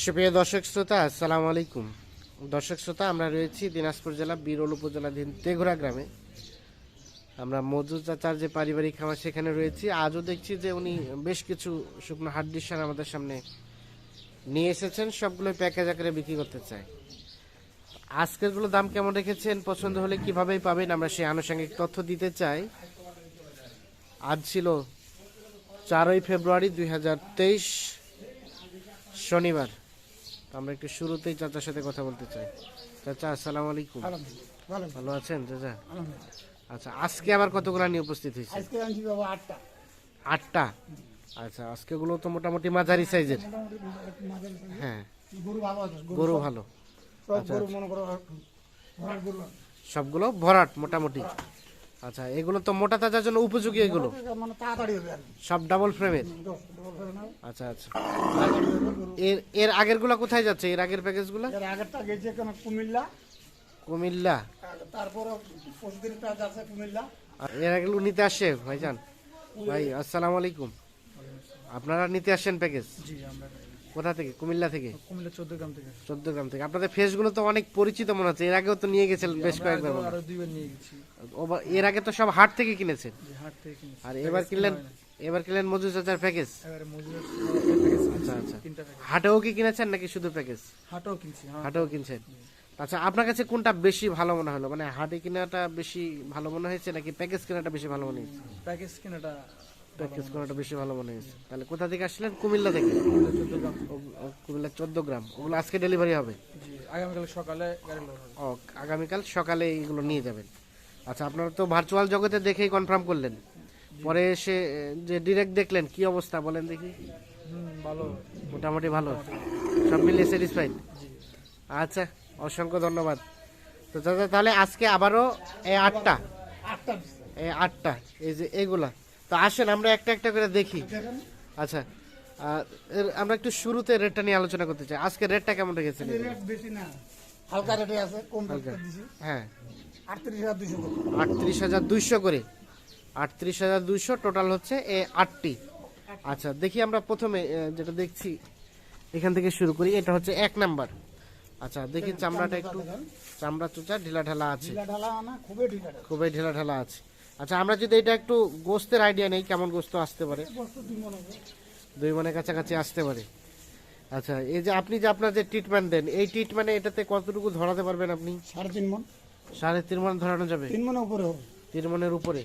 সুপ্রিয় দর্শক শ্রোতা, আসসালামু আলাইকুম। দর্শক শ্রোতা, আমরা রয়েছি দিনাজপুর জেলা বিরল উপজেলাধীন তেঘুরা গ্রামে। আমরা মজুর চাচার যে পারিবারিক খামার, সেখানে রয়েছি। আজও দেখছি যে উনি বেশ কিছু শুকনো হাড্ডির সার আমাদের সামনে নিয়ে এসেছেন, সবগুলো প্যাকেজ আকারে বিক্রি করতে চাই আজকেরগুলো দাম কেমন রেখেছেন, পছন্দ হলে কীভাবে পাবেন, আমরা সেই আনুষঙ্গিক তথ্য দিতে চাই। আজ ছিল চারই ফেব্রুয়ারি দু হাজার তেইশ, শনিবার। তো আমরা একটু শুরুতেই চাচার সাথে কথা বলতে চাই। চাচা আসসালামু আলাইকুম। ভালো আছেন চাচা? আচ্ছা আজকে আবার কতগুলো নিয়ে উপস্থিত হয়েছে? আজকে আনছি বাবা আটটা। আটটা? আচ্ছা আজকে গুলো তো মোটামুটি মাঝারি সাইজের। হ্যাঁ। গরু ভালো সবগুলো ভরাট মোটামুটি। আচ্ছা এগুলো তো মোটা তাজার জন্য উপযোগী এগুলো? মানে তাড়াতাড়ি হবে আর কি সব ডাবল ফ্রেমের দশ আচ্ছা আচ্ছা। এর এর আগেরগুলা কোথায় যাচ্ছে? এর আগের প্যাকেজগুলো? এর আগেরটা গেছে কেন কুমিল্লা। কুমিল্লা। আর তারপরে যাচ্ছে কুমিল্লা। আর এর আগেগুলো নিতে আসে ভাইজান? ভাই আসসালামু আলাইকুম। আপনারা নিতে আসেন প্যাকেজ? জি আমরা কোথা থেকে? কুমিল্লা থেকে? কুমিল্লা চোদ্দ গ্রাম থেকে। চোদ্দ গ্রাম থেকে। আপনাদের ফেসগুলো তো অনেক পরিচিত মনে হচ্ছে। এর আগেও তো নিয়ে গেছেন বেশ কয়েকবার আরও দুইবার নিয়ে গেছি। এর আগে তো সব হাট থেকে কিনেছেন। হাট থেকে কিনেছি। আর এবার কিনলেন এবার কিনলেন মজুর চাচার প্যাকেজ? আচ্ছা আচ্ছা। হাটেও কি কিনেছেন নাকি শুধু প্যাকেজ? হাটও কিনছি হাটেও কিনছেন। আচ্ছা আপনার কাছে কোনটা বেশি ভালো মনে হলো? মানে হাটে কেনাটা বেশি ভালো মনে হয়েছে নাকি প্যাকেজ কেনাটা বেশি ভালো মনে হয়েছে? প্যাকেজ কেনাটা প্যাকেজ কেনাটা বেশি ভালো মনে হয়েছে। তাহলে কোথা থেকে আসলেন? কুমিল্লা থেকে। কুমিল্লা চোদ্দ গ্রাম। ওগুলো আজকে ডেলিভারি হবে? আগামীকাল সকালে ও আগামীকাল সকালে এগুলো নিয়ে যাবেন। আচ্ছা আপনারা তো ভার্চুয়াল জগতে দেখেই কনফার্ম করলেন। পরে এসে যে ডিরেক্ট দেখলেন কি অবস্থা বলেন দেখি। ভালো। মোটামুটি ভালো। সব মিলিয়ে স্যাটিসফাইড আচ্ছা অসংখ্য ধন্যবাদ। তো দাদা তাহলে আজকে আবারও এই আটটা। আটটা। এই আটটা। এই যে এগুলা। তো আসেন আমরা একটা একটা করে দেখি। আচ্ছা আমরা একটু শুরুতে রেটটা নিয়ে আলোচনা করতে চাই। আজকে রেটটা কেমন রেখেছেন বেশি না। হালকা রেটে আছে কম হ্যাঁ। আটত্রিশ হাজার দুইশো করে। আটত্রিশ হাজার দুইশো টোটাল হচ্ছে এ আটটি। আচ্ছা দেখি আমরা প্রথমে যেটা দেখছি এখান থেকে শুরু করি। এটা হচ্ছে এক নাম্বার। আচ্ছা দেখি চামড়াটা একটু চামড়া চোচা ঢিলা ঢালা আছে। খুবই ঢিলা ঢালা আছে। আচ্ছা আমরা যদি এটা একটু গোস্তের আইডিয়া নেই কেমন গোস্ত আসতে পারে? দুই মনে মনের কাছাকাছি আসতে পারে। আচ্ছা এই যে আপনি যে আপনার যে ট্রিটমেন্ট দেন এই ট্রিটমেন্টে এটাতে কতটুকু ধরাতে পারবেন আপনি? সাড়ে তিন মন। সাড়ে তিন মন ধরানো যাবে? তিন মনে উপরে তিন মনের উপরে।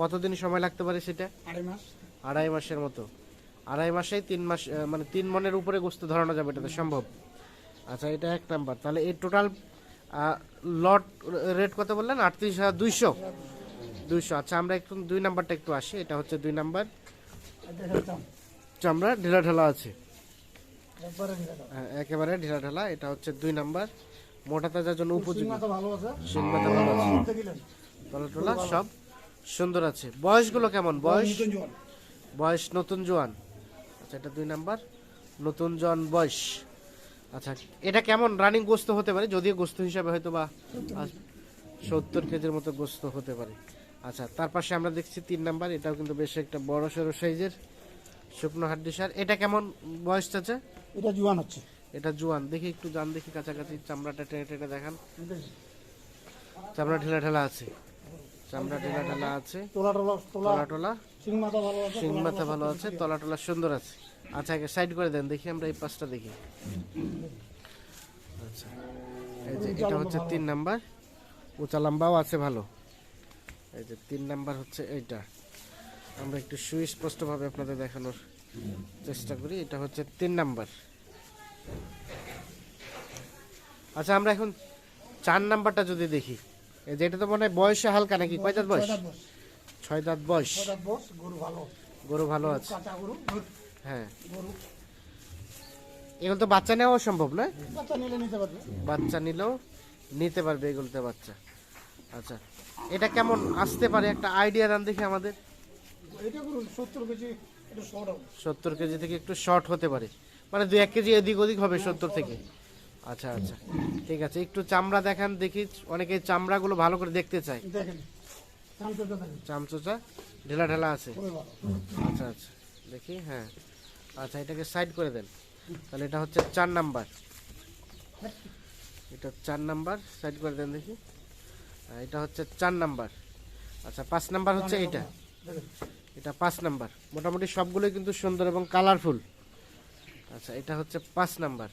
কতদিন সময় লাগতে পারে সেটা? আড়াই মাস। আড়াই মাসের মতো। আড়াই মাসেই তিন মাস মানে তিন মনের উপরে গোস্ত ধরানো যাবে এটাতে সম্ভব। আচ্ছা এটা এক নাম্বার। তাহলে এই টোটাল লট রেট কত বললেন? আটত্রিশ হাজার দুইশো। দুইশো। আচ্ছা আমরা একটু দুই নাম্বারটা একটু আসি। এটা হচ্ছে দুই নাম্বার। চামড়া ঢিলা ঢালা আছে। একবারে ঢিলা ঢালা। হ্যাঁ, একেবারে ঢিলা ঢালা। এটা হচ্ছে দুই নাম্বার। মোটা তাজার জন্য উপযোগী। সিংহা তো ভালো আছে? শিং পাতা ভালো আছে। কিনতে গেলেন। তলা টলা সব সুন্দর আছে। বয়সগুলো কেমন? বয়স? বয়স নতুন জোয়ান। আচ্ছা এটা দুই নাম্বার। নতুন জোয়ান বয়স। আচ্ছা এটা কেমন? রানিং গোস্ত হতে পারে? যদিও গোস্ত হিসাবে হয়তো বা সত্তর কেজির মতো গোস্ত হতে পারে। আচ্ছা তার পাশে আমরা দেখছি তিন নাম্বার এটাও কিন্তু বেশ একটা বড় সড়ো সাইজের শুকনো হাড্ডি সার। এটা কেমন বয়স চাচা? এটা জোয়ান হচ্ছে। এটা জোয়ান। দেখি একটু জান দেখি কাছাকাছি চামড়াটা টেনে টেনে দেখান। চামড়া ঢেলা ঢেলা আছে। চামড়া ঢেলা ঢেলা আছে। তোলা টোলা তোলা। টলা। সিং মাথা ভালো আছে শিং মাথা ভালো আছে তলা টলা সুন্দর আছে। আচ্ছা আগে সাইড করে দেন দেখি আমরা এই পাশটা দেখি। আচ্ছা এই যে এটা হচ্ছে তিন নাম্বার। উঁচা লম্বাও আছে ভালো। এই যে তিন নাম্বার হচ্ছে এইটা। আমরা একটু সুস্পষ্টভাবে আপনাদের দেখানোর চেষ্টা করি এটা হচ্ছে তিন নাম্বার। আচ্ছা আমরা এখন চার নাম্বারটা যদি দেখি এই যে এটা তো মনে হয় বয়সে হালকা নাকি? কয় দাঁত বয়স? ছয় দাঁত বয়স। গরু ভালো। আছে। হ্যাঁ। এগুলো তো বাচ্চা নেওয়া সম্ভব না? বাচ্চা নিলে নিতে পারবে। বাচ্চা নিলেও নিতে পারবে এগুলোতে বাচ্চা। আচ্ছা এটা কেমন আসতে পারে? একটা আইডিয়া দেন দেখি আমাদের। এটা সত্তর কেজি এটা শর্ট হবে। সত্তর কেজি থেকে একটু শর্ট হতে পারে। মানে দু এক কেজি এদিক ওদিক হবে সত্তর থেকে। আচ্ছা আচ্ছা ঠিক আছে। একটু চামড়া দেখান দেখি। অনেকে চামড়াগুলো ভালো করে দেখতে চায়। দেখেন চামচোচা ঢেলা ঢেলা আছে। আচ্ছা আচ্ছা দেখি হ্যাঁ। আচ্ছা এটাকে সাইড করে দেন। তাহলে এটা হচ্ছে চার নাম্বার। এটা চার নাম্বার সাইড করে দেন দেখি। এটা হচ্ছে চার নাম্বার। আচ্ছা পাঁচ নাম্বার হচ্ছে এটা। এটা পাঁচ নাম্বার। মোটামুটি সবগুলোই কিন্তু সুন্দর এবং কালারফুল আচ্ছা এটা হচ্ছে পাঁচ নাম্বার।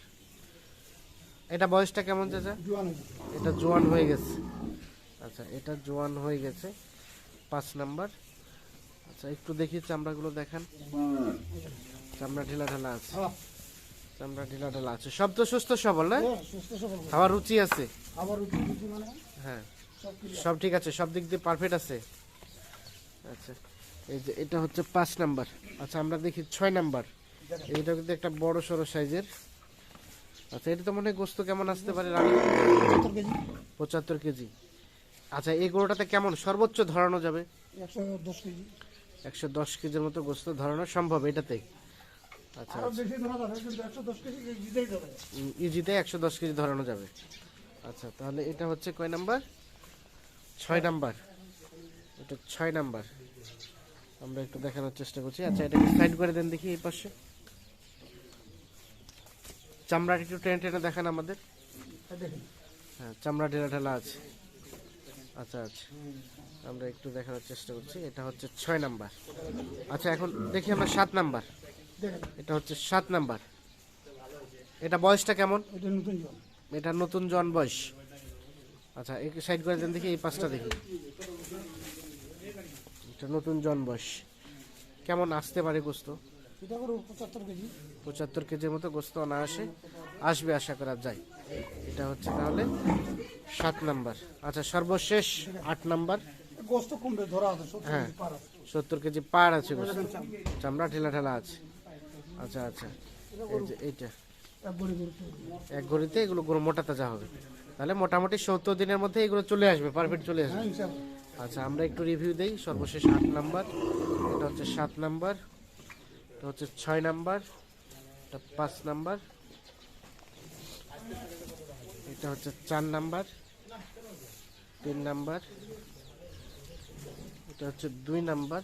এটা বয়সটা কেমন চাচা? এটা জোয়ান হয়ে গেছে। আচ্ছা এটা জোয়ান হয়ে গেছে। পাঁচ নাম্বার। আচ্ছা একটু দেখি চামড়াগুলো দেখান। চামড়া ঢিলা ঢালা আছে। হ্যাঁ। চামড়া ঢিলা ঢালা আছে। সব তো সুস্থ সবল না? হ্যাঁ। খাওয়ার রুচি আছে। মানে? হ্যাঁ। সব ঠিক আছে সব দিক দিয়ে পারফেক্ট আছে। আচ্ছা এই যে এটা হচ্ছে পাঁচ নাম্বার। আচ্ছা আমরা দেখি ছয় নাম্বার। এইটা কিন্তু একটা বড় সড়ো সাইজের। আচ্ছা এটা তো মনে হয় গোস্ত কেমন আসতে পারে কেজি পঁচাত্তর কেজি। আচ্ছা এই গরুটাতে কেমন? সর্বোচ্চ ধরানো যাবে? একশো দশ কেজির মতো গোস্ত ধরানো সম্ভব এটাতে। আচ্ছা ইজিতে একশো দশ কেজি ধরানো যাবে। আচ্ছা তাহলে এটা হচ্ছে কয় নাম্বার? ছয় নাম্বার। এটা ছয় নাম্বার। আমরা একটু দেখানোর চেষ্টা করছি। আচ্ছা এটা সাইড করে দেন দেখি এই পাশে। চামড়াটা একটু টেনে টেনে দেখান আমাদের। হ্যাঁ চামড়া ঢেলা ঢেলা আছে। আচ্ছা আচ্ছা। আমরা একটু দেখানোর চেষ্টা করছি। এটা হচ্ছে ছয় নাম্বার। আচ্ছা এখন দেখি আমরা সাত নাম্বার। এটা হচ্ছে সাত নাম্বার। এটা বয়সটা কেমন? এটা নতুন জল এটা নতুন জন বয়স। আচ্ছা এই সাইড করে দেন দেখি এই পাঁচটা দেখি। এটা নতুন জন বয়স কেমন আসতে পারে গোস্ত? পঁচাত্তর কেজির মতো গোস্ত অনায়াসে আসবে আশা করা যায়। এটা হচ্ছে তাহলে সাত নাম্বার। আচ্ছা সর্বশেষ আট নাম্বার। গোস্ত কমবে ধরা আছে হ্যাঁ। সত্তর কেজি পার আছে গোস্ত। চামড়া। ঠেলা ঠেলা আছে। আচ্ছা আচ্ছা। এই যে এইটা। এক ঘড়িতে। এগুলো মোটা তাজা হবে। তাহলে মোটামুটি সত্তর দিনের মধ্যে এগুলো চলে আসবে পারফেক্ট চলে আসবে। হ্যাঁ আচ্ছা আমরা একটু রিভিউ দেই সর্বশেষ আট নাম্বার। এটা হচ্ছে সাত নাম্বার এটা হচ্ছে ছয় নাম্বার এটা পাঁচ নাম্বার এটা হচ্ছে চার নাম্বার তিন নাম্বার এটা হচ্ছে দুই নাম্বার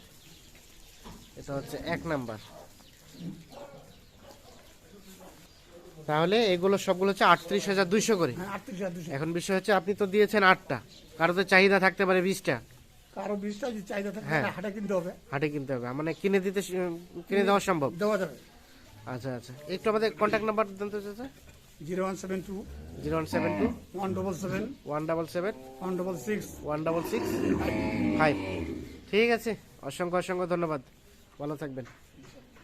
এটা হচ্ছে এক নাম্বার। তাহলে এগুলো সবগুলো হচ্ছে আটত্রিশ হাজার দুইশো করে। হ্যাঁ এখন বিষয় হচ্ছে আপনি তো দিয়েছেন আটটা। কারও তো চাহিদা থাকতে পারে বিশটা। কারও বিশটা যদি চাহিদা থাকে হ্যাঁ। হাটে কিনতে হবে। হাটে কিনতে হবে। মানে কিনে দিতে কিনে দেওয়া সম্ভব? দেওয়া যাবে। আচ্ছা আচ্ছা। একটু আমাদের কন্ট্যাক্ট নাম্বার দেন তো চাচা। Zero one seven two. Zero one seven two. One double seven. One double seven. One double six. One double six. Five. ঠিক আছে। অসংখ্য অসংখ্য ধন্যবাদ। ভালো থাকবেন।